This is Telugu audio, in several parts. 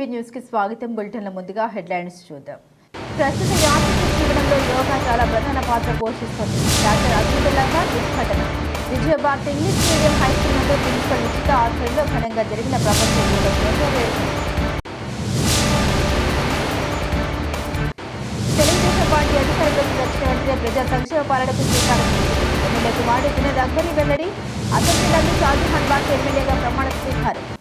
టీవీ న్యూస్కి స్వాగతం. బులెటిన్ల ముందుగా హెడ్లైన్స్ చూద్దాం. ప్రస్తుత యాత్రిక జీవనంలో యోగా చాలా ప్రధాన పాత్ర పోషిస్తుంది. డాక్టర్ అబ్దుల్లాగా ఉద్ఘాటన. Vijayabharat English medium high school నుండి ప్రిన్సిపల్ ఉచిత ఆధ్వర్యంలో ఘనంగా జరిగిన ప్రపంచ యోగా తెలుగుదేశం పార్టీ అధికారంలోకి వచ్చిన వెంటనే ప్రజా సంక్షేమ పాలనకు శ్రీకారం ఎమ్మెల్యే కుమారుడు వినోద్ అక్బరి వెల్లడి అసెంబ్లీలోని షాజహాన్ బాగ్ ఎమ్మెల్యేగా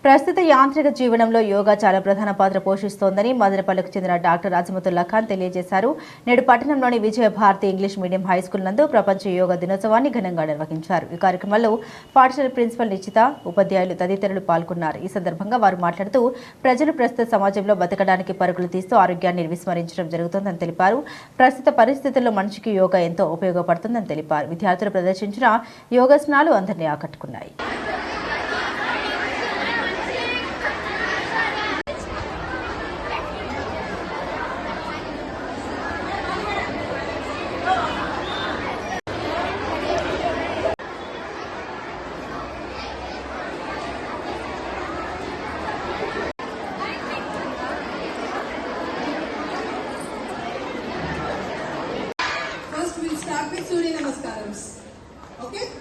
ప్రస్తుత యాంత్రిక జీవనంలో యోగా చాలా ప్రధాన పాత్ర పోషిస్తోందని మదనపల్లికి చెందిన డాక్టర్ అజమతుల్లా ఖాన్ తెలియజేశారు. నేడు పట్టణంలోని Vijaya Bharati English medium high school నందు ప్రపంచ యోగా దినోత్సవాన్ని ఘనంగా నిర్వహించారు. ఈ కార్యక్రమంలో పాఠశాల ప్రిన్సిపల్ నిశ్చిత ఉపాధ్యాయులు తదితరులు పాల్గొన్నారు. ఈ సందర్భంగా వారు మాట్లాడుతూ ప్రజలు ప్రస్తుత సమాజంలో బతకడానికి పరుగులు తీస్తూ ఆరోగ్యాన్ని విస్మరించడం జరుగుతోందని తెలిపారు. ప్రస్తుత పరిస్థితుల్లో మనిషికి యోగా ఎంతో ఉపయోగపడుతుందని తెలిపారు. విద్యార్థులు ప్రదర్శించిన యోగాసనాలు అందరినీ ఆకట్టుకున్నాయి. terms. Okay?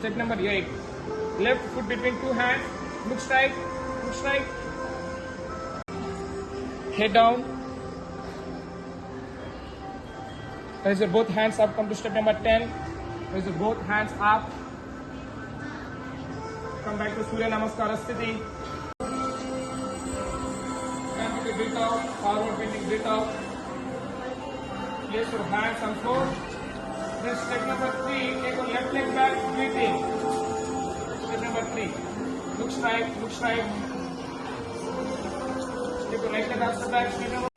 Step number eight. Left foot between two hands. Look straight. Look straight. Head down. Raise your both hands up. Come to step number ten. Raise your both hands up. Come back to Surya Namaskara Sthiti. Come to the breath out. Forward bending breath out. Place your hands on floor. This step number three, take a left leg back, breathe in. Step number three. Looks right, looks right. Take a right leg after that, step number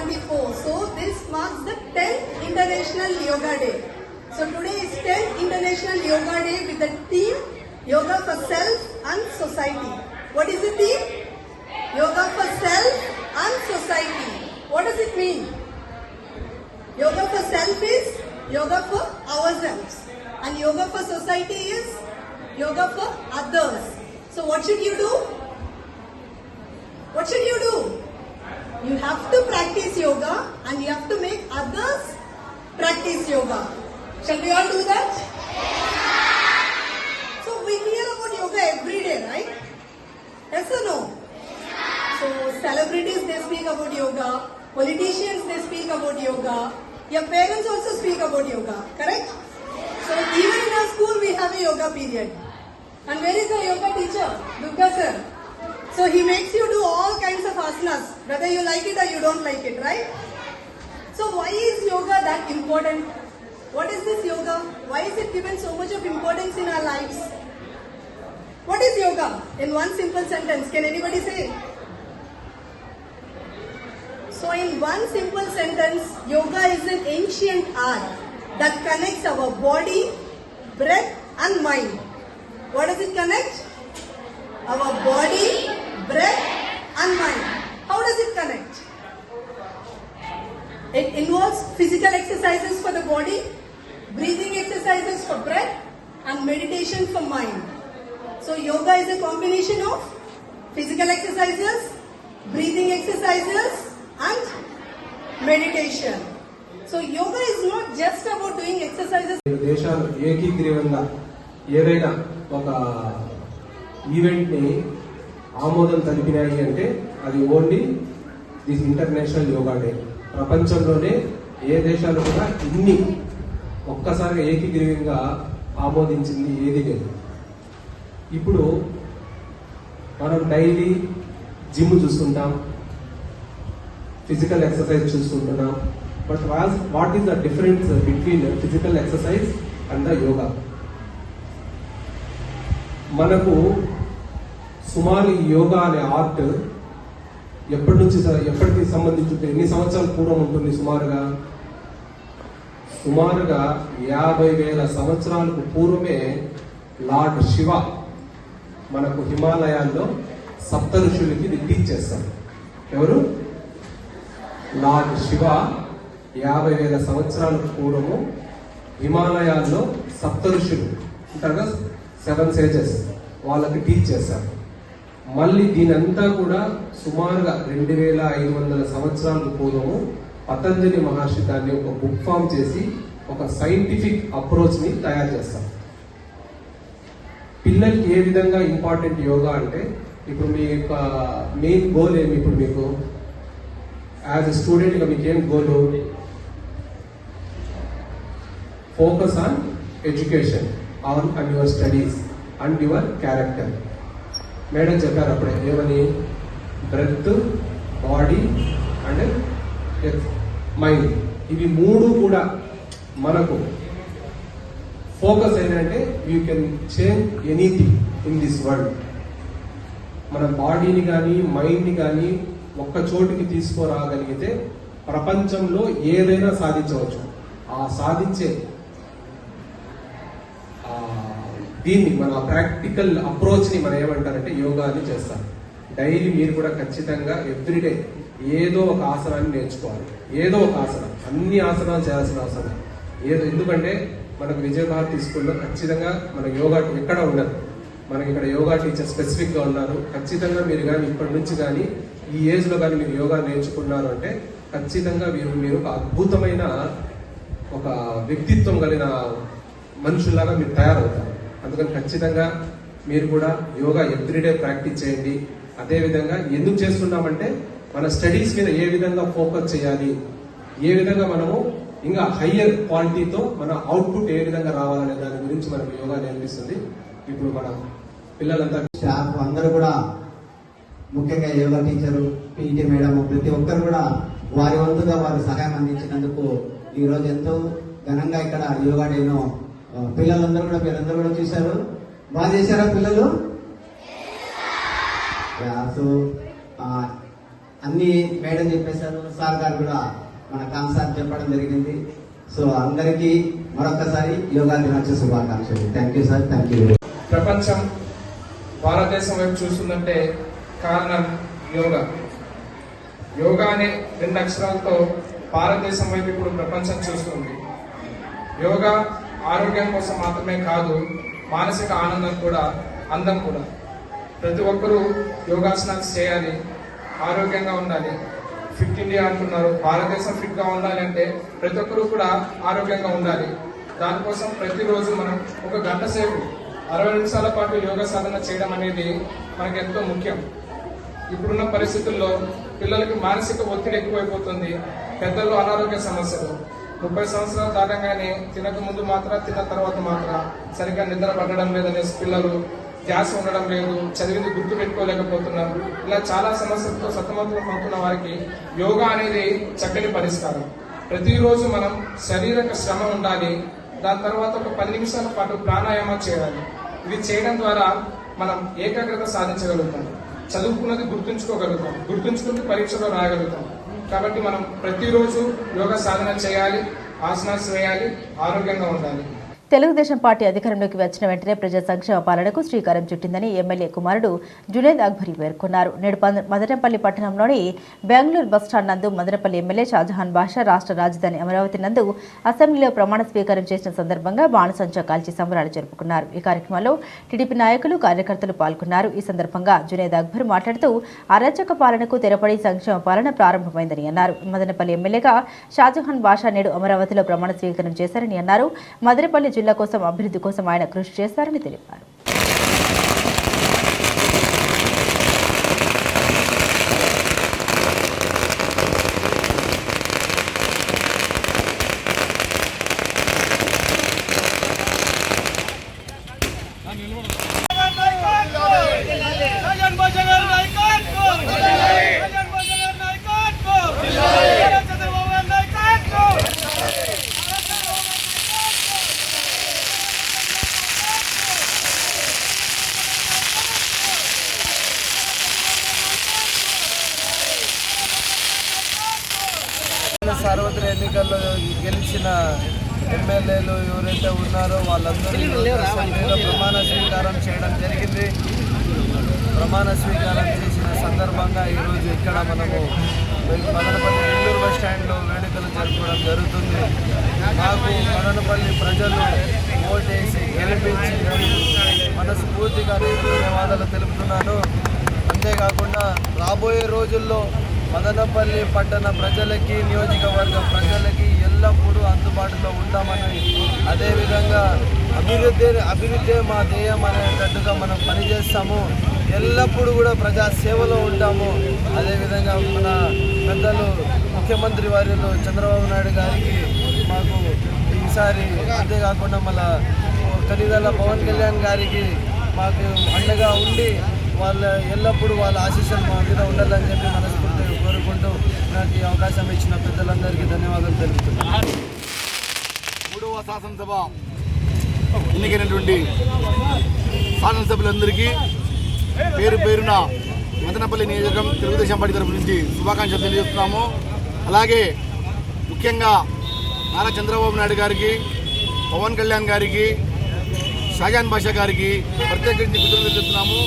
2024. So this marks the 10th International Yoga Day. So today is 10th International Yoga Day with the theme Yoga for Self and Society. What is the theme? Yoga for Self and Society. What does it mean? Yoga for self is yoga for ourselves. And yoga for society is yoga for others. So what should you do? What should you do? You have to practice yoga and you have to make others practice yoga. Shall we all do that? So we hear about yoga every day, right? Yes or no? So celebrities they speak about yoga, politicians they speak about yoga, your parents also speak about yoga, correct? So even in our school we have a yoga period. And where is the yoga teacher? Durga sir. So he makes you do all kinds of asanas, whether you like it or you don't like it, right? So why is yoga that important? What is this yoga? Why is it given so much of importance in our lives? What is yoga? In one simple sentence, can anybody say? So, in one simple sentence, yoga is an ancient art that connects our body, breath, and mind. What does it connect? Our body, breath, and mind. How does it connect? It involves physical exercises for the body, breathing exercises for breath, and meditation for mind. So, yoga is a combination of physical exercises, breathing exercises, and meditation. So, yoga is not just about doing exercises. రెండు దేశాలు ఏకీగ్రీవంగా ఏదైనా ఒక ఈవెంట్ని ఆమోదం తెలిపినాయి అంటే అది only this international yoga day. ప్రపంచంలోనే ఏ దేశాలు కూడా ఇన్ని ఒక్కసారిగా ఏకీగ్రీవంగా ఆమోదించింది ఏది లేదు. ఇప్పుడు మనం డైలీ జిమ్ చూస్తుంటాం ఫిజికల్ ఎక్సర్సైజ్ చూసుకుంటున్నాం but what is the difference between physical exercise and the yoga? మనకు సుమారు యోగా అనే ఆర్ట్ ఎప్పటి నుంచి ఎప్పటికి సంబంధించి ఎన్ని సంవత్సరాల పూర్వం ఉంటుంది సుమారుగా? సుమారుగా యాభై వేల సంవత్సరాలకు పూర్వమే లార్డ్ శివ మనకు హిమాలయాల్లో సప్త ఋషులకి ఇది టీచ్ చేస్తారు ఎవరు? లార్డ్ శివ యాభై వేల సంవత్సరాలకు పూర్వము హిమాలయాల్లో సప్త ఋషులు. ఉంటారు కదా? సెవెన్ సేజెస్ వాళ్ళకి టీచ్ చేశారు. మళ్ళీ దీనంతా కూడా సుమారుగా రెండు వేల ఐదు వందల సంవత్సరాలు పూర్వము పతంజలి మహర్షి దాన్ని ఒక బుక్ ఫామ్ చేసి ఒక సైంటిఫిక్ అప్రోచ్ని తయారు చేస్తారు పిల్లలకి ఏ విధంగా ఇంపార్టెంట్ యోగా అంటే ఇప్పుడు మీ యొక్క మెయిన్ గోల్ ఏమి? ఇప్పుడు మీకు యాజ్ ఎ స్టూడెంట్గా మీకు ఏం goal focus on education on and your studies and your character madam చెప్పారు అప్పుడే ఏమని? బ్రెత్ బాడీ అండ్ మైండ్ ఇవి మూడు కూడా మనకు ఫోకస్ ఏంటంటే you can change anything in this world మన బాడీని కానీ మైండ్ని కానీ ఒక్క చోటికి తీసుకురాగలిగితే ప్రపంచంలో ఏదైనా సాధించవచ్చు. ఆ సాధించే ఆ, దీన్ని మన ప్రాక్టికల్ అప్రోచ్ని మనం ఏమంటారంటే యోగా అని చేస్తాం డైలీ మీరు కూడా ఖచ్చితంగా ఎవ్రీడే ఏదో ఒక ఆసనాన్ని నేర్చుకోవాలి. ఏదో ఒక ఆసనం. అన్ని ఆసనాలు చేయాల్సిన అవసరం ఏదో ఎందుకంటే మనకు విజయభారతి స్కూల్లో ఖచ్చితంగా మన యోగా ఎక్కడ ఉండదు. మనకి ఇక్కడ యోగా టీచర్ స్పెసిఫిక్గా ఉన్నారు. ఖచ్చితంగా మీరు కానీ ఇప్పటి నుంచి కానీ ఈ ఏజ్లో కానీ మీరు యోగా నేర్చుకున్నారు అంటే ఖచ్చితంగా మీరు మీరు ఒక అద్భుతమైన ఒక వ్యక్తిత్వం కలిగిన మనుషుల్లాగా మీరు తయారవుతారు. అందుకని ఖచ్చితంగా మీరు కూడా యోగా ఎవ్రీడే ప్రాక్టీస్ చేయండి. అదేవిధంగా ఎందుకు చేస్తున్నామంటే మన స్టడీస్ మీద ఏ విధంగా ఫోకస్ చేయాలి ఏ విధంగా మనము ఇంకా హయ్యర్ క్వాలిటీతో మన అవుట్పుట్ ఏ విధంగా రావాలనే దాని గురించి మనకు యోగా నేర్పిస్తుంది. ఇప్పుడు మన పిల్లలంతా స్టాఫ్ అందరూ కూడా ముఖ్యంగా యోగా టీచరు పీటీ మేడం ప్రతి ఒక్కరు కూడా వారి వంతుగా వారు సహాయం అందించినందుకు ఈ రోజు ఎంతో ఘనంగా ఇక్కడ యోగా డేను పిల్లలందరూ కూడా మీరందరూ కూడా చూశారు. బాగా చేశారా పిల్లలు? సో అన్ని మేడం చెప్పేశారు. సార్ గారు కూడా మన కాన్సార్ చెప్పడం జరిగింది. సో అందరికీ మరొకసారి యోగా దినోత్సవ శుభాకాంక్షలు. Thank you sir thank you ప్రపంచం భారతదేశం వైపు చూస్తుందంటే కారణం యోగా. యోగా అనే రెండు అక్షరాలతో భారతదేశం వైపు ఇప్పుడు ప్రపంచం చూస్తుంది. యోగా ఆరోగ్యం కోసం మాత్రమే కాదు మానసిక ఆనందం కూడా అందం కూడా. ప్రతి ఒక్కరూ యోగాసనాలు చేయాలి ఆరోగ్యంగా ఉండాలి. ఫిట్ ఇండియా అంటున్నారు. భారతదేశం ఫిట్గా ఉండాలి అంటే ప్రతి ఒక్కరూ కూడా ఆరోగ్యంగా ఉండాలి. దానికోసం ప్రతిరోజు మనం ఒక గంట సేపు అరవై నిమిషాల పాటు యోగా సాధన చేయడం అనేది మనకు ఎంతో ముఖ్యం. ఇప్పుడున్న పరిస్థితుల్లో పిల్లలకి మానసిక ఒత్తిడి ఎక్కువైపోతుంది పెద్దలు అనారోగ్య సమస్యలు. ముప్పై సంవత్సరాలు దాటంగానే తినక ముందు మాత్రం తిన్న తర్వాత మాత్రం సరిగ్గా నిద్ర పట్టడం లేదనే పిల్లలు ధ్యాస ఉండడం లేదు చదివింది గుర్తు పెట్టుకోలేకపోతున్నారు ఇలా చాలా సమస్యలతో సతమతం అవుతున్న వారికి యోగా అనేది చక్కని పరిష్కారం. ప్రతిరోజు మనం శారీరక శ్రమ ఉండాలి దాని తర్వాత ఒక పది నిమిషాల పాటు ప్రాణాయామం చేయాలి. ఇది చేయడం ద్వారా మనం ఏకాగ్రత సాధించగలుగుతాం. చదువుకున్నది గుర్తుంచుకోగలుగుతాం. గుర్తుంచుకుంటే పరీక్షలో రాయగలుగుతాం. కాబట్టి మనం ప్రతిరోజు యోగా సాధన చేయాలి ఆసనాలు వేయాలి ఆరోగ్యంగా ఉండాలి. తెలుగుదేశం పార్టీ అధికారంలోకి వచ్చిన వెంటనే ప్రజా సంక్షేమ పాలనకు శ్రీకారం చుట్టిందని ఎమ్మెల్యే కుమారుడు జునేద్ అక్బరి పేర్కొన్నారు. నేడు మదనపల్లి పట్టణంలోని బెంగళూరు బస్టాండ్ నందు మదనపల్లి ఎమ్మెల్యే షాజహాన్ బాషా రాష్ట్ర రాజధాని అమరావతి నందు అసెంబ్లీలో ప్రమాణ స్వీకారం చేసిన సందర్భంగా బాణసంచా కాల్చి సంబరాలు జరుపుకున్నారు. ఈ కార్యక్రమంలో టీడీపీ నాయకులు కార్యకర్తలు పాల్గొన్నారు. ఈ సందర్భంగా జునేద్ అక్బర్ మాట్లాడుతూ అరాచక పాలనకు తెరపడి సంక్షేమ పాలన ప్రారంభమైందని అన్నారు. మదనపల్లి ఎమ్మెల్యేగా షాజహాన్ బాషా నేడు అమరావతిలో ప్రమాణ స్వీకారం చేశారని అన్నారు. మదనపల్లి జిల్లా కోసం అభివృద్ధి కోసం ఆయన కృషి చేస్తారని తెలిపారు జగన్ భజగర్ నాయకత్వం జగన్ భజగర్ నాయకత్వం చంద్రబాబు నాయకత్వం సార్వత్రిక ఎన్నికల్లో గెలిచిన ఎమ్మెల్యేలు ఎవరైతే ఉన్నారో వాళ్ళందరూ ఈరోజు అసెంబ్లీలో ప్రమాణ స్వీకారం చేయడం జరిగింది ప్రమాణ స్వీకారం చేసిన సందర్భంగా ఈరోజు ఇక్కడ మనము మదనపల్లి నెల్లూరు బస్ స్టాండ్లో వేడుకలు జరుపుకోవడం జరుగుతుంది. మాకు మదనపల్లి ప్రజలు ఓటేసి గెలిపించి మనస్ఫూర్తిగా నేను ధన్యవాదాలు తెలుపుతున్నాను. అంతేకాకుండా రాబోయే రోజుల్లో మదనపల్లి పట్టణ ప్రజలకి నియోజకవర్గ ప్రజలకి ఎల్లప్పుడూ అందుబాటులో ఉంటామని అదేవిధంగా అభివృద్ధి అభివృద్ధి మా ధ్యేయం అనేటట్టుగా మనం పనిచేస్తాము. ఎల్లప్పుడూ కూడా ప్రజా సేవలో ఉంటాము. అదేవిధంగా మన పెద్దలు ముఖ్యమంత్రి వారిలో చంద్రబాబు నాయుడు గారికి మాకు ఈసారి అంతేకాకుండా మళ్ళీ ఖరీదాల పవన్ కళ్యాణ్ గారికి మాకు అండగా ఉండి వాళ్ళ ఎల్లప్పుడూ వాళ్ళ ఆశీస్సులు మా మీద ఉండాలని చెప్పి మనస్ఫూర్తిగా కోరుకుంటూ నాకు ఈ అవకాశం ఇచ్చిన పెద్దలందరికీ ధన్యవాదాలు తెలుపుతున్నాను. మూడవ శాసనసభ ఎన్నికైనటువంటి శాసనసభ్యులందరికీ పేరు పేరున మదనపల్లి నియోజకవర్గం తెలుగుదేశం పార్టీ తరఫు నుంచి శుభాకాంక్షలు తెలియజేస్తున్నాము. అలాగే ముఖ్యంగా నారా చంద్రబాబు నాయుడు గారికి పవన్ కళ్యాణ్ గారికి షాజాన్ బాషా గారికి ప్రత్యేకించి కృతజ్ఞతలు చెప్తున్నాము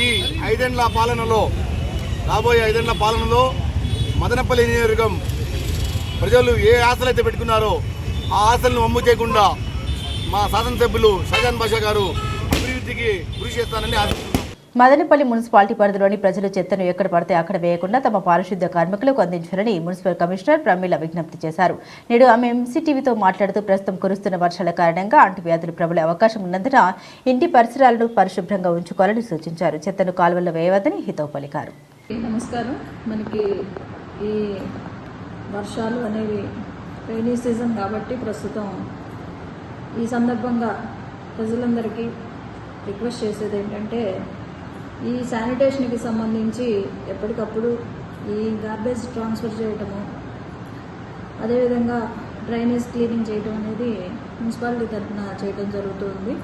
ఈ ఐదేండ్ల పాలనలో రాబోయే ఐదేండ్ల పాలనలో మదనపల్లి నియోజకవర్గం ప్రజలు ఏ ఆశలు అయితే పెట్టుకున్నారో ఆ ఆశలను అమ్ము చేయకుండా మా శాసనసభ్యులు షాజాన్ బాషా గారు అభివృద్ధికి కృషి చేస్తానని ఆశిస్తున్నాం. మదనపల్లి మున్సిపాలిటీ పరిధిలోని ప్రజలు చెత్తను ఎక్కడ పడితే అక్కడ వేయకుండా తమ పారిశుద్ధ్య కార్మికులకు అందించాలని మున్సిపల్ కమిషనర్ ప్రమీల విజ్ఞప్తి చేశారు. నేడు ఆమె ఎంసీటీవీతో మాట్లాడుతూ ప్రస్తుతం కురుస్తున్న వర్షాల కారణంగా అంటువ్యాధులు ప్రబలే అవకాశం ఉన్నందున ఇంటి పరిసరాలను పరిశుభ్రంగా ఉంచుకోవాలని సూచించారు. చెత్తను కాలువల్లో వేయవద్దని హితవు పలికారు. నమస్కారం. మనకి ఈ వర్షాలు అనేవి రైనీ సీజన్ కాబట్టి ప్రస్తుతం ఈ సందర్భంగా ప్రజలందరికీ రిక్వెస్ట్ చేసేది ఏంటంటే ఈ శానిటేషన్కి సంబంధించి ఎప్పటికప్పుడు ఈ గార్బేజ్ ట్రాన్స్ఫర్ చేయటము అదేవిధంగా డ్రైనేజ్ క్లీనింగ్ చేయటం అనేది మున్సిపాలిటీ తరఫున చేయడం జరుగుతుంది.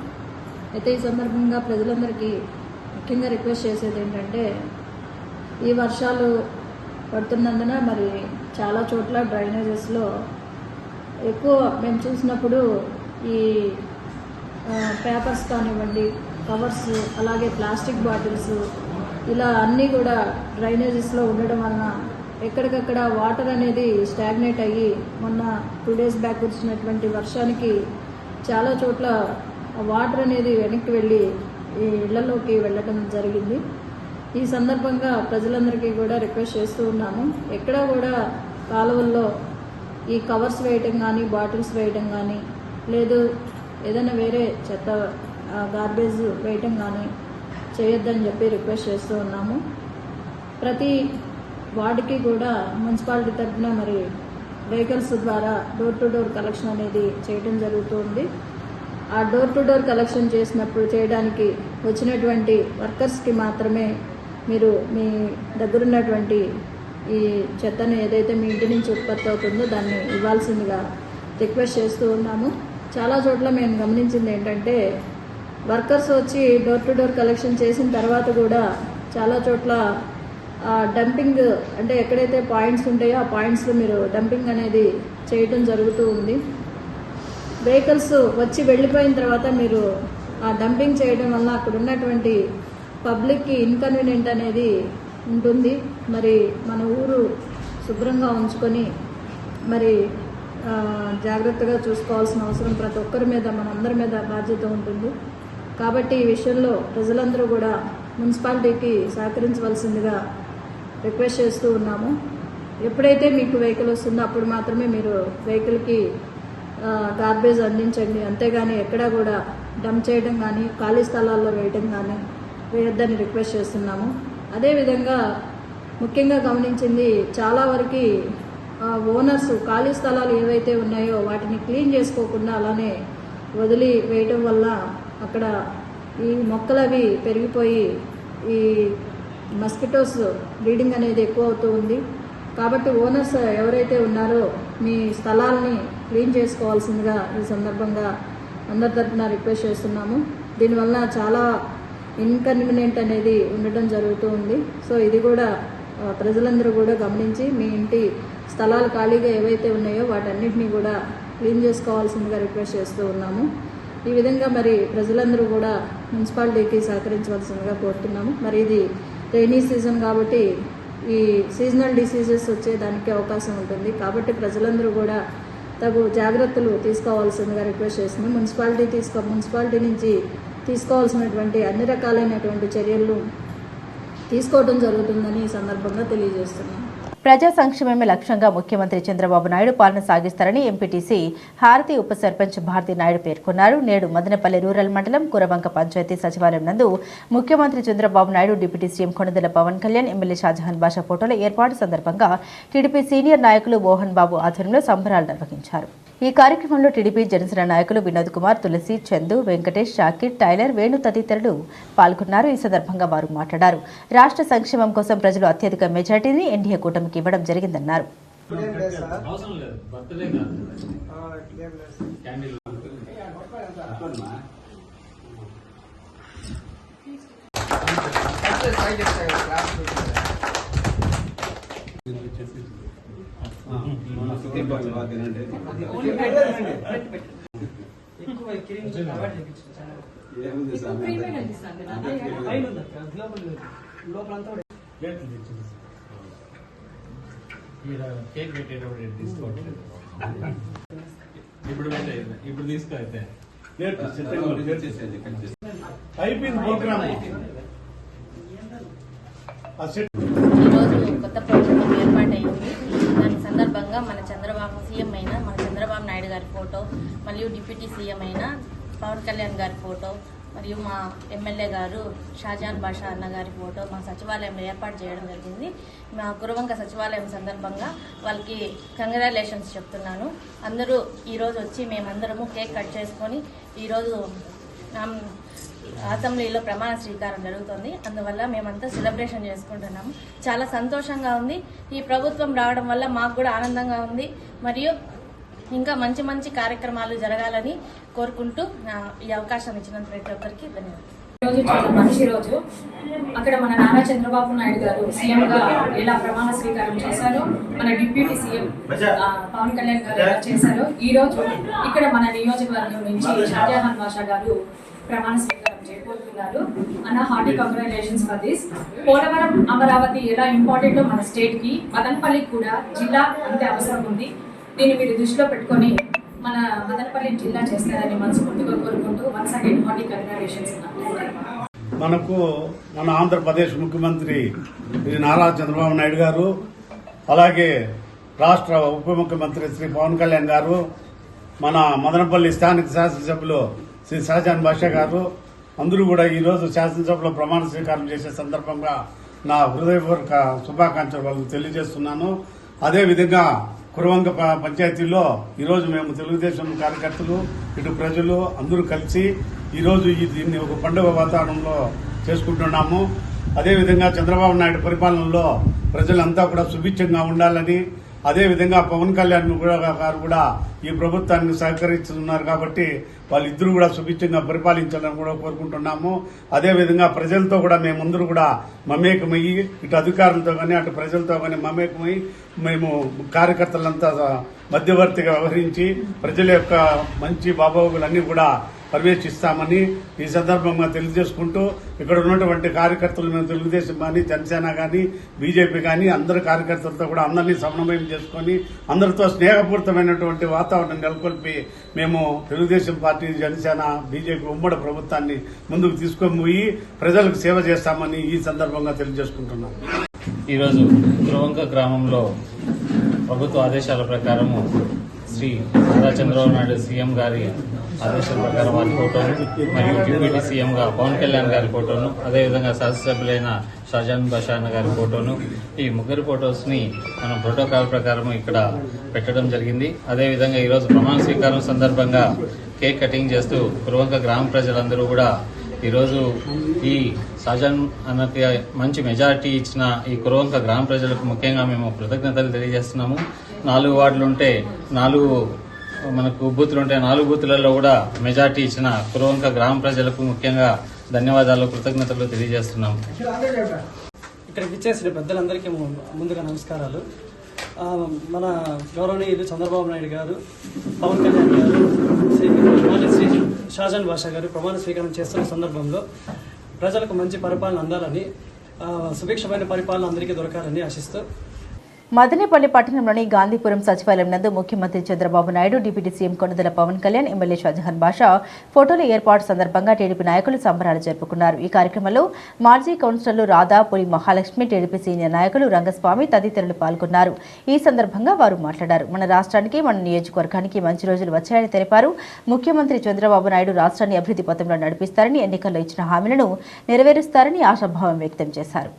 అయితే ఈ సందర్భంగా ప్రజలందరికీ ముఖ్యంగా రిక్వెస్ట్ చేసేది ఏంటంటే ఈ వర్షాలు పడుతున్నందున మరి చాలా చోట్ల డ్రైనేజెస్లో ఎక్కువ మేము చూసినప్పుడు ఈ పేపర్స్ కానివ్వండి కవర్స్ అలాగే ప్లాస్టిక్ బాటిల్స్ ఇలా అన్నీ కూడా డ్రైనేజెస్లో ఉండడం వలన ఎక్కడికక్కడ వాటర్ అనేది స్టాగ్నేట్ అయ్యి మొన్న టూ డేస్ బ్యాక్ వచ్చినటువంటి వర్షానికి చాలా చోట్ల వాటర్ అనేది వెనక్కి వెళ్ళి ఈ ఇళ్ళలోకి వెళ్ళడం జరిగింది. ఈ సందర్భంగా ప్రజలందరికీ కూడా రిక్వెస్ట్ చేస్తూ ఉన్నాము. ఎక్కడా కూడా కాలువల్లో ఈ కవర్స్ వేయటం కానీ బాటిల్స్ వేయటం కానీ లేదు ఏదైనా వేరే చెత్త గార్బేజ్ వేయటం కానీ చేయొద్దని చెప్పి రిక్వెస్ట్ చేస్తూ ఉన్నాము. ప్రతి వార్డుకి కూడా మున్సిపాలిటీ తరఫున మరి వెహికల్స్ ద్వారా డోర్ టు డోర్ కలెక్షన్ అనేది చేయడం జరుగుతుంది. ఆ డోర్ టు డోర్ కలెక్షన్ చేసినప్పుడు చేయడానికి వచ్చినటువంటి వర్కర్స్కి మాత్రమే మీరు మీ దగ్గరున్నటువంటి ఈ చెత్తను ఏదైతే మీ ఇంటి నుంచి ఉత్పత్తి అవుతుందో దాన్ని ఇవ్వాల్సిందిగా రిక్వెస్ట్ చేస్తూ ఉన్నాము. చాలా చోట్ల మేము గమనించింది ఏంటంటే వర్కర్స్ వచ్చి డోర్ టు డోర్ కలెక్షన్ చేసిన తర్వాత కూడా చాలా చోట్ల డంపింగ్ అంటే ఎక్కడైతే పాయింట్స్ ఉంటాయో ఆ పాయింట్స్లో మీరు డంపింగ్ అనేది చేయటం జరుగుతూ ఉంది. వెహికల్స్ వచ్చి వెళ్ళిపోయిన తర్వాత మీరు ఆ డంపింగ్ చేయడం వల్ల అక్కడ ఉన్నటువంటి పబ్లిక్కి ఇన్కన్వీనియంట్ అనేది ఉంటుంది. మరి మన ఊరు శుభ్రంగా ఉంచుకొని మరి జాగ్రత్తగా చూసుకోవాల్సిన అవసరం ప్రతి ఒక్కరి మీద మనందరి మీద బాధ్యత ఉంటుంది. కాబట్టి ఈ విషయంలో ప్రజలందరూ కూడా మున్సిపాలిటీకి సహకరించవలసిందిగా రిక్వెస్ట్ చేస్తూ ఉన్నాము. ఎప్పుడైతే మీకు వెహికల్ వస్తుందో అప్పుడు మాత్రమే మీరు వెహికల్కి గార్బేజ్ అందించండి. అంతేగాని ఎక్కడా కూడా డంప్ చేయడం కానీ ఖాళీ స్థలాల్లో వేయడం కానీ వేయొద్దని రిక్వెస్ట్ చేస్తున్నాము. అదేవిధంగా ముఖ్యంగా గమనించింది చాలా వరకు ఓనర్స్ ఖాళీ స్థలాలు ఏవైతే ఉన్నాయో వాటిని క్లీన్ చేసుకోకుండా అలానే వదిలి వేయటం వల్ల అక్కడ ఈ మొక్కలు అవి పెరిగిపోయి ఈ మస్కిటోస్ బ్రీడింగ్ అనేది ఎక్కువ అవుతూ ఉంది. కాబట్టి ఓనర్స్ ఎవరైతే ఉన్నారో మీ స్థలాల్ని క్లీన్ చేసుకోవాల్సిందిగా ఈ సందర్భంగా అందరి తరఫున రిక్వెస్ట్ చేస్తున్నాము. దీనివల్ల చాలా ఇన్కన్వీనియంట్ అనేది ఉండటం జరుగుతూ ఉంది. సో ఇది కూడా ప్రజలందరూ కూడా గమనించి మీ ఇంటి స్థలాలు ఖాళీగా ఏవైతే ఉన్నాయో వాటన్నిటిని కూడా క్లీన్ చేసుకోవాల్సిందిగా రిక్వెస్ట్ చేస్తూ ఉన్నాము. ఈ విధంగా మరి ప్రజలందరూ కూడా మున్సిపాలిటీకి సహకరించవలసిందిగా కోరుతున్నాము. మరి ఇది రైనీ సీజన్ కాబట్టి ఈ సీజనల్ డిసీజెస్ వచ్చేదానికి అవకాశం ఉంటుంది. కాబట్టి ప్రజలందరూ కూడా తగు జాగ్రత్తలు తీసుకోవాల్సిందిగా రిక్వెస్ట్ చేస్తుంది మున్సిపాలిటీ తీసుకో మున్సిపాలిటీ నుంచి తీసుకోవాల్సినటువంటి అన్ని రకాలైనటువంటి చర్యలు తీసుకోవడం జరుగుతుందని ఈ సందర్భంగా తెలియజేస్తున్నాను ప్రజా సంక్షేమమే లక్ష్యంగా ముఖ్యమంత్రి చంద్రబాబు నాయుడు పాలన సాగిస్తారని ఎంపీటీసీ హారతి ఉప సర్పంచ్ భారతి నాయుడు పేర్కొన్నారు. నేడు మదనపల్లి రూరల్ మండలం కురవంక పంచాయతీ సచివాలయం నందు ముఖ్యమంత్రి Chandrababu Naidu deputy CM Konidela Pawan Kalyan MLA Shahjahan Basha ఫోటోల ఏర్పాటు సందర్భంగా టీడీపీ సీనియర్ నాయకులు మోహన్ బాబు ఆధ్వర్యంలో సంబరాలు నిర్వహించారు. ఈ కార్యక్రమంలో టీడీపీ జనసేన నాయకులు వినోద్ కుమార్ తులసి చందు వెంకటేష్ షాకిర్ టైలర్ వేణు తదితరులు పాల్గొన్నారు. ఈ సందర్భంగా వారు మాట్లాడారు. రాష్ట్ర సంక్షేమం కోసం ప్రజలు అత్యధిక మెజార్టీని ఎన్డీఏ కూటమికి ఇవ్వడం జరిగిందన్నారు. కేక్ పెట్టేటప్పుడు తీసుకోవట్లేదు ఇప్పుడు పెట్టే ఇప్పుడు తీసుకో అయితే అయిపోయింది ప్రోగ్రామ్ ఈరోజు కొత్త ప్రభుత్వం ఏర్పాటైంది. సందర్భంగా మన చంద్రబాబు సీఎం అయిన మన చంద్రబాబు నాయుడు గారి ఫోటో మరియు డిప్యూటీ సీఎం అయిన పవన్ కళ్యాణ్ గారి ఫోటో మరియు మా ఎమ్మెల్యే గారు షాజాన్ బాషా అన్న గారి ఫోటో మా సచివాలయంలో ఏర్పాటు చేయడం జరిగింది. మా గురువంక సచివాలయం సందర్భంగా వాళ్ళకి కంగ్రాచులేషన్స్ చెప్తున్నాను. అందరూ ఈరోజు వచ్చి మేమందరము కేక్ కట్ చేసుకొని ఈరోజు అసెంబ్లీలో ప్రమాణ స్వీకారం జరుగుతుంది. అందువల్ల మేమంతా సెలబ్రేషన్ చేసుకుంటున్నాము. చాలా సంతోషంగా ఉంది. ఈ ప్రభుత్వం రావడం వల్ల మాకు కూడా ఆనందంగా ఉంది. మరియు ఇంకా మంచి మంచి కార్యక్రమాలు జరగాలని కోరుకుంటూ ఈ అవకాశం ఇచ్చినందుకు ప్రతి ఒక్కరికి ధన్యవాదాలు. రోజు చాలా మంచి రోజు. అక్కడ మన నారా చంద్రబాబు నాయుడు గారు సీఎం గా ఎలా ప్రమాణ స్వీకారం చేశారో మన డిప్యూటీ సీఎం పవన్ కళ్యాణ్ గారు ఎలా చేశారో ఈ రోజు ఇక్కడ మన నియోజకవర్గం నుంచి షాజహాన్ బాషా గారు ప్రమాణ స్వీకారం చేయబోతున్నారు అన్న hearty congratulations for this. Polavaram Amaravati ఎలా ఇంపార్టెంట్ మన స్టేట్కి మదనపల్లికి కూడా జిల్లా అంతే అవసరం ఉంది. దీన్ని మీరు దృష్టిలో పెట్టుకొని మన మదనపల్లి జిల్లా చేస్తారని మనస్ఫూర్తిగా కోరుకుంటూ వన్స్ అగైన్ హార్టీ కంగ్రాచులేషన్స్ మనకు మన ఆంధ్రప్రదేశ్ ముఖ్యమంత్రి శ్రీ నారా చంద్రబాబు నాయుడు గారు అలాగే రాష్ట్ర ఉప ముఖ్యమంత్రి శ్రీ పవన్ కళ్యాణ్ గారు మన మదనపల్లి స్థానిక శాసనసభ్యులు శ్రీ షాజాన్ బాషా గారు అందరూ కూడా ఈరోజు శాసనసభలో ప్రమాణ స్వీకారం చేసే సందర్భంగా నా హృదయపూర్వక శుభాకాంక్షలు వాళ్ళకి తెలియజేస్తున్నాను. అదేవిధంగా కురవంక పంచాయతీలో ఈరోజు మేము తెలుగుదేశం కార్యకర్తలు ఇటు ప్రజలు అందరూ కలిసి ఈరోజు ఈ దీన్ని ఒక పండుగ వాతావరణంలో చేసుకుంటున్నాము. అదేవిధంగా చంద్రబాబు నాయుడు పరిపాలనలో ప్రజలంతా కూడా సుభిక్షంగా ఉండాలని అదేవిధంగా పవన్ కళ్యాణ్ కూడా గారు కూడా ఈ ప్రభుత్వానికి సహకరిస్తున్నారు కాబట్టి వాళ్ళిద్దరూ కూడా సుభిక్షంగా పరిపాలించాలని కూడా కోరుకుంటున్నాము. అదేవిధంగా ప్రజలతో కూడా మేమందరూ కూడా మమేకమయ్యి ఇటు అధికారులతో కానీ అటు ప్రజలతో కానీ మమేకమై మేము కార్యకర్తలంతా మధ్యవర్తిగా వ్యవహరించి ప్రజల యొక్క మంచి బాబోగులన్నీ కూడా పర్యవేక్షిస్తామని ఈ సందర్భంగా తెలియజేసుకుంటూ ఇక్కడ ఉన్నటువంటి కార్యకర్తలు మేము తెలుగుదేశం కానీ జనసేన కానీ బీజేపీ కానీ అందరి కార్యకర్తలతో కూడా అందరినీ సమన్వయం చేసుకొని అందరితో స్నేహపూరితమైనటువంటి వాతావరణం నెలకొల్పి మేము తెలుగుదేశం పార్టీ జనసేన బీజేపీ ఉమ్మడి ప్రభుత్వాన్ని ముందుకు తీసుకొని పోయి ప్రజలకు సేవ చేస్తామని ఈ సందర్భంగా తెలియజేసుకుంటున్నాం. ఈరోజు ధ్రువంక గ్రామంలో ప్రభుత్వ ఆదేశాల ప్రకారము శ్రీ నారా చంద్రబాబు నాయుడు సీఎం గారి ఆదేశాల ప్రకారం వారి ఫోటోను మరియు డిప్యూటీ సీఎంగా పవన్ కళ్యాణ్ గారి ఫోటోను అదేవిధంగా శాసనసభ్యులైన షాజాన్ బషాన్ గారి ఫోటోను ఈ ముగ్గురు ఫోటోస్ని మనం ప్రోటోకాల్ ప్రకారం ఇక్కడ పెట్టడం జరిగింది. అదేవిధంగా ఈరోజు ప్రమాణ స్వీకారం సందర్భంగా కేక్ కటింగ్ చేస్తూ కురువంక గ్రామ ప్రజలందరూ కూడా ఈరోజు ఈ సజన్ అన్నకి మంచి మెజారిటీ ఇచ్చిన ఈ కురవంక గ్రామ ప్రజలకు ముఖ్యంగా మేము కృతజ్ఞతలు తెలియజేస్తున్నాము. నాలుగు వార్డులు ఉంటే నాలుగు మనకు బూతులు ఉంటే నాలుగు బూతులలో కూడా మెజార్టీ ఇచ్చిన కురవంక గ్రామ ప్రజలకు ముఖ్యంగా ధన్యవాదాలు కృతజ్ఞతలు తెలియజేస్తున్నాము ఇక్కడికి ఇచ్చేసిన పెద్దలందరికీ ము- ముందుగా నమస్కారాలు. మన గౌరవనీయులు చంద్రబాబు నాయుడు గారు పవన్ కళ్యాణ్ గారు శ్రీ శ్రీ షాజాన్ బాషా గారు ప్రమాణ స్వీకారం చేస్తున్న సందర్భంలో ప్రజలకు మంచి పరిపాలన అందాలని సుభిక్షమైన పరిపాలన అందరికీ దొరకాలని ఆశిస్తూ మదనపల్లి పట్టణంలోని గాంధీపురం సచివాలయం నందు ముఖ్యమంత్రి Chandrababu Naidu deputy CM Konidela Pawan Kalyan MLA Shahjahan Basha ఫోటోల ఏర్పాటు సందర్భంగా టీడీపీ నాయకులు సంబరాలు జరుపుకున్నారు. ఈ కార్యక్రమంలో మాజీ కౌన్సిలర్లు రాధా పులి మహాలక్ష్మి టీడీపీ సీనియర్ నాయకులు రంగస్వామి తదితరులు పాల్గొన్నారు. ఈ సందర్భంగా వారు మాట్లాడారు. మన రాష్ట్రానికి మన నియోజకవర్గానికి మంచి రోజులు వచ్చాయని తెలిపారు. ముఖ్యమంత్రి చంద్రబాబు నాయుడు రాష్ట్రాన్ని అభివృద్ధి పథంలో నడిపిస్తారని ఎన్నికల్లో ఇచ్చిన హామీలను నెరవేరుస్తారని ఆశాభావం వ్యక్తం చేశారు.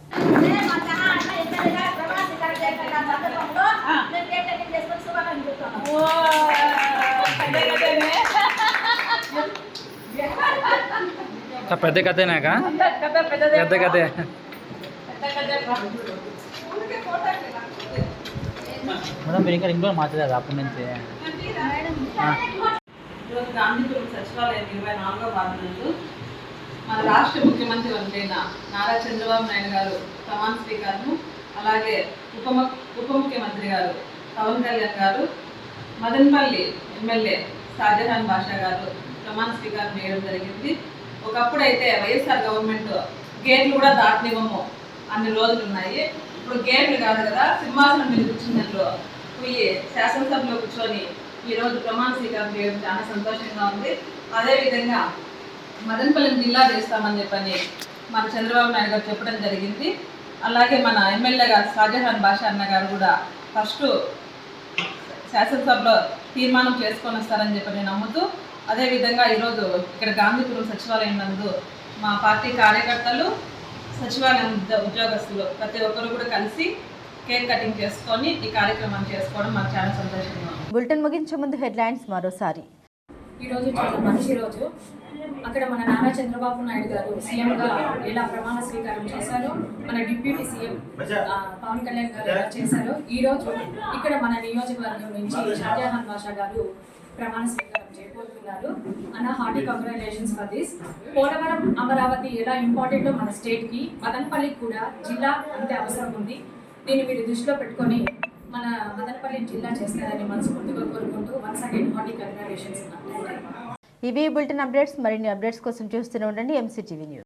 పెద్ద కథేనాక? పెద్ద కథే. మేడం మీరు ఇంకా ఇంట్లో మాట్లాడారు అప్పటి నుంచి? ఈరోజు గాంధీపురం సచివాలయం ఇరవై నాలుగో వార్డు నందు మన రాష్ట్ర ముఖ్యమంత్రి వంటైన నారా చంద్రబాబు నాయుడు గారు ప్రమాణ స్వీకారం అలాగే ఉప ఉప ముఖ్యమంత్రి గారు పవన్ కళ్యాణ్ గారు మదన్పల్లి ఎమ్మెల్యే షాజహాన్ బాషా గారు ప్రమాణ స్వీకారం చేయడం జరిగింది. ఒకప్పుడు అయితే వైఎస్ఆర్ గవర్నమెంట్ గేట్లు కూడా దాటనివ్వము అన్ని రోజులు ఉన్నాయి. ఇప్పుడు గేట్లు కాదు కదా సింహాసనం మీద కూర్చున్నట్లు పోయి శాసనసభలో కూర్చొని ఈ రోజు ప్రమాణ స్వీకారం చేయడం చాలా సంతోషంగా ఉంది. అదేవిధంగా మదనపల్లి జిల్లా చేస్తామని చెప్పని మన చంద్రబాబు నాయుడు గారు చెప్పడం జరిగింది. అలాగే మన ఎమ్మెల్యే గారు షాజహాన్ బాషా అన్న గారు కూడా ఫస్ట్ శాసనసభలో తీర్మానం చేసుకొని వస్తారని చెప్పి నేను నమ్ముతూ అదేవిధంగా ఈరోజు ఇక్కడ గాంధీపురం సచివాలయం నందు మా పార్టీ కార్యకర్తలు సచివాలయం ఉద్య- ఉద్యోగస్తులు ప్రతి ఒక్కరు కూడా కలిసి కేక్ కటింగ్ చేసుకొని ఈ కార్యక్రమాన్ని చేసుకోవడం మాకు చాలా సంతోషంగా ఉంది. బులెటిన్ ముగించే ముందు హెడ్లైన్స్ మరోసారి. ఈ రోజు చాలా మంచి రోజు. అక్కడ మన నారా చంద్రబాబు నాయుడు గారు సీఎం గా ఎలా ప్రమాణ స్వీకారం చేశారో మన డిప్యూటీ సీఎం పవన్ కళ్యాణ్ గారు ఎలా చేశారో ఈ రోజు ఇక్కడ మన నియోజకవర్గం నుంచి షాజహాన్ బాషా గారు ప్రమాణ స్వీకారం చేయబోతున్నారు అన్న hearty congratulations for this Polavaram Amaravati ఎలా ఇంపార్టెంటో మన స్టేట్కి మదనపల్లికి కూడా జిల్లా అంతే అవసరం ఉంది. దీన్ని మీరు దృష్టిలో పెట్టుకొని మన మదనపల్లి జిల్లా చేస్తారని మనస్ఫూర్తిగా కోరుకుంటూ వన్స్ అగైన్ హార్టీ కంగ్రాచులేషన్స్ ఇవి బులెటిన్ అప్డేట్స్ మరిన్ని అప్డేట్స్ కోసం చూస్తూనే ఉండండి ఎంసీటీవీ న్యూస్